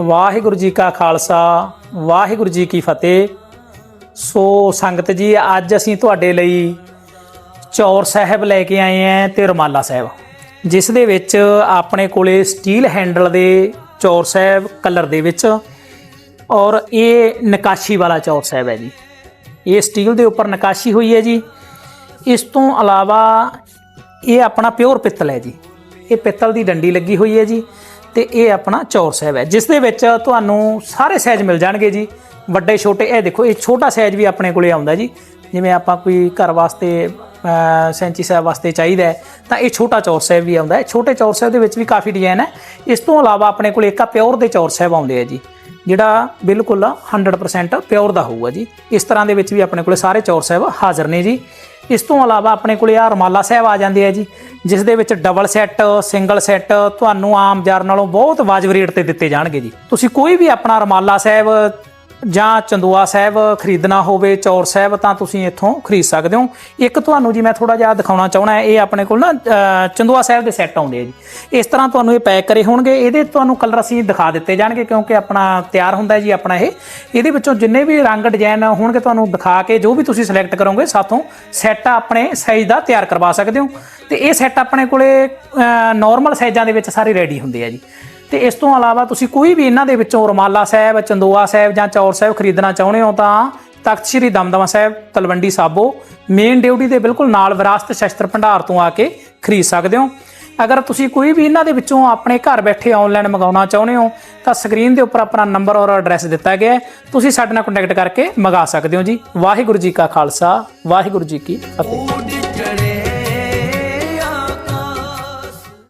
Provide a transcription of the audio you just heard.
ਵਾਹਿਗੁਰੂ ਜੀ ਕਾ ਖਾਲਸਾ, ਵਾਹਿਗੁਰੂ ਜੀ ਕੀ ਫਤਿਹ। ਸੋ ਸੰਗਤ ਜੀ, ਅੱਜ ਅਸੀਂ ਤੁਹਾਡੇ ਲਈ ਚੌਰ ਸਾਹਿਬ ਲੈ ਕੇ ਆਏ ਆਂ ਤੇ ਰਮਾਲਾ ਸਾਹਿਬ। ਜਿਸ ਦੇ ਵਿੱਚ ਆਪਣੇ ਕੋਲੇ ਸਟੀਲ ਹੈਂਡਲ ਦੇ ਚੌਰ ਸਾਹਿਬ ਕਲਰ ਦੇ ਵਿੱਚ ਔਰ ਇਹ ਨਕਾਸ਼ੀ ਵਾਲਾ ਚੌਰ ਸਾਹਿਬ ਹੈ ਜੀ। ਇਹ ਸਟੀਲ ਦੇ ਉੱਪਰ ਨਕਾਸ਼ੀ ਹੋਈ ਹੈ ਜੀ। ਇਸ ਤੋਂ ਇਲਾਵਾ ਇਹ ਆਪਣਾ ਪਿਓਰ ਪਿੱਤਲ ਹੈ ਜੀ। ਇਹ ਪਿੱਤਲ ਦੀ ਡੰਡੀ ਲੱਗੀ ਹੋਈ ਹੈ ਜੀ। ਤੇ ਇਹ ਆਪਣਾ ਚੌਰ ਸਾਹਿਬ ਹੈ, ਜਿਸ ਦੇ ਵਿੱਚ ਤੁਹਾਨੂੰ ਸਾਰੇ ਸਾਈਜ਼ ਮਿਲ ਜਾਣਗੇ ਜੀ। ਵੱਡੇ, ਛੋਟੇ, ਇਹ ਦੇਖੋ, ਇਹ ਛੋਟਾ ਸਾਈਜ਼ ਵੀ ਆਪਣੇ ਕੋਲੇ ਆਉਂਦਾ ਜੀ। ਜਿਵੇਂ ਆਪਾਂ ਕੋਈ ਘਰ ਵਾਸਤੇ ਸੈਂਚੀ ਸਾਹਿਬ ਵਾਸਤੇ ਚਾਹੀਦਾ ਤਾਂ ਇਹ ਛੋਟਾ ਚੌਰ ਸਾਹਿਬ ਵੀ ਆਉਂਦਾ ਹੈ। ਛੋਟੇ ਚੌਰ ਸਾਹਿਬ ਦੇ ਵਿੱਚ ਵੀ ਕਾਫੀ ਡਿਜ਼ਾਈਨ ਹੈ। ਇਸ ਤੋਂ ਇਲਾਵਾ ਆਪਣੇ ਕੋਲ ਇੱਕ ਆ ਪਿਓਰ ਦੇ ਚੌਰ ਸਾਹਿਬ ਆਉਂਦੇ ਆ ਜੀ। ਜਿਹੜਾ ਬਿਲਕੁਲ 100% ਪਿਓਰ ਦਾ ਹੋਊਗਾ ਜੀ। ਇਸ ਤਰ੍ਹਾਂ ਦੇ ਵਿੱਚ ਵੀ ਆਪਣੇ ਕੋਲੇ ਸਾਰੇ ਚੌਰ ਸਾਹਿਬ ਹਾਜ਼ਰ ਨੇ ਜੀ। ਇਸ ਤੋਂ ਇਲਾਵਾ ਆਪਣੇ ਕੋਲੇ ਆ ਰਮਾਲਾ ਸਾਹਿਬ ਆ ਜਾਂਦੇ ਆ ਜੀ, ਜਿਸ ਦੇ ਵਿੱਚ ਡਬਲ ਸੈੱਟ ਸਿੰਗਲ ਸੈੱਟ ਤੁਹਾਨੂੰ ਆਮ ਬਾਜ਼ਾਰ ਨਾਲੋਂ ਬਹੁਤ ਵਾਜਬ ਰੇਟ ਤੇ ਦਿੱਤੇ ਜਾਣਗੇ ਜੀ। ਤੁਸੀਂ ਕੋਈ ਵੀ ਆਪਣਾ ਰਮਾਲਾ ਸਾਹਿਬ ਜਾਂ ਚੰਦੂਆ ਸਾਹਿਬ ਖਰੀਦਣਾ ਹੋਵੇ, ਚੌਰ ਸਾਹਿਬ, ਤਾਂ ਤੁਸੀਂ ਇੱਥੋਂ ਖਰੀਦ ਸਕਦੇ ਹੋ। ਇੱਕ ਤੁਹਾਨੂੰ ਜੀ ਮੈਂ ਥੋੜਾ ਜਿਹਾ ਦਿਖਾਉਣਾ ਚਾਹਣਾ ਇਹ ਆਪਣੇ ਕੋਲ ਨਾ ਚੰਦੂਆ ਸਾਹਿਬ ਦੇ ਸੈੱਟ ਆਉਂਦੇ ਆ ਜੀ। ਇਸ ਤਰ੍ਹਾਂ ਤੁਹਾਨੂੰ ਇਹ ਪੈਕ ਕਰੇ ਹੋਣਗੇ, ਇਹਦੇ ਤੁਹਾਨੂੰ ਕਲਰ ਅਸੀਂ ਦਿਖਾ ਦਿੱਤੇ ਜਾਣਗੇ, ਕਿਉਂਕਿ ਆਪਣਾ ਤਿਆਰ ਹੁੰਦਾ ਜੀ ਆਪਣਾ ਇਹ। ਇਹਦੇ ਵਿੱਚੋਂ ਜਿੰਨੇ ਵੀ ਰੰਗ ਡਿਜ਼ਾਈਨ ਹੋਣਗੇ ਤੁਹਾਨੂੰ ਦਿਖਾ ਕੇ, ਜੋ ਵੀ ਤੁਸੀਂ ਸਿਲੈਕਟ ਕਰੋਗੇ, ਸਾਥੋਂ ਸੈੱਟ ਆਪਣੇ ਸਾਈਜ਼ ਦਾ ਤਿਆਰ ਕਰਵਾ ਸਕਦੇ ਹੋ। ਤੇ ਇਹ ਸੈੱਟ ਆਪਣੇ ਕੋਲੇ ਨਾਰਮਲ ਸਾਈਜ਼ਾਂ ਦੇ ਵਿੱਚ ਸਾਰੇ ਰੈਡੀ ਹੁੰਦੇ ਆ ਜੀ। ਤੇ ਇਸ ਤੋਂ ਇਲਾਵਾ ਤੁਸੀਂ ਕੋਈ ਵੀ ਇਹਨਾਂ ਦੇ ਵਿੱਚੋਂ ਰਮਾਲਾ ਸਾਹਿਬ, ਚੰਦੋਆ ਸਾਹਿਬ ਜਾਂ ਚੌਰ ਸਾਹਿਬ ਖਰੀਦਣਾ ਚਾਹੁੰਦੇ ਹੋ ਤਾਂ ਤਖਤ ਸ੍ਰੀ ਦਮਦਮਾ ਸਾਹਿਬ, ਤਲਵੰਡੀ ਸਾਬੋ ਮੇਨ ਡਿਊਟੀ ਦੇ ਬਿਲਕੁਲ ਨਾਲ ਵਿਰਾਸਤ ਸ਼ਸਤਰ ਭੰਡਾਰ ਤੋਂ ਆ ਕੇ ਖਰੀਦ ਸਕਦੇ ਹੋ। ਅਗਰ ਤੁਸੀਂ ਕੋਈ ਵੀ ਇਹਨਾਂ ਦੇ ਵਿੱਚੋਂ ਆਪਣੇ ਘਰ ਬੈਠੇ ਆਨਲਾਈਨ ਮੰਗਾਉਣਾ ਚਾਹੁੰਦੇ ਹੋ, ਤਾਂ ਸਕਰੀਨ ਦੇ ਉੱਪਰ ਆਪਣਾ ਨੰਬਰ ਔਰ ਐਡਰੈਸ ਦਿੱਤਾ ਗਿਆ ਹੈ। ਤੁਸੀਂ ਸਾਡੇ ਨਾਲ ਕੰਟੈਕਟ ਕਰਕੇ ਮੰਗਾ ਸਕਦੇ ਹੋ ਜੀ। ਵਾਹਿਗੁਰੂ ਜੀ ਕਾ ਖਾਲਸਾ, ਵਾਹਿਗੁਰੂ ਜੀ ਕੀ ਫਤਿਹ।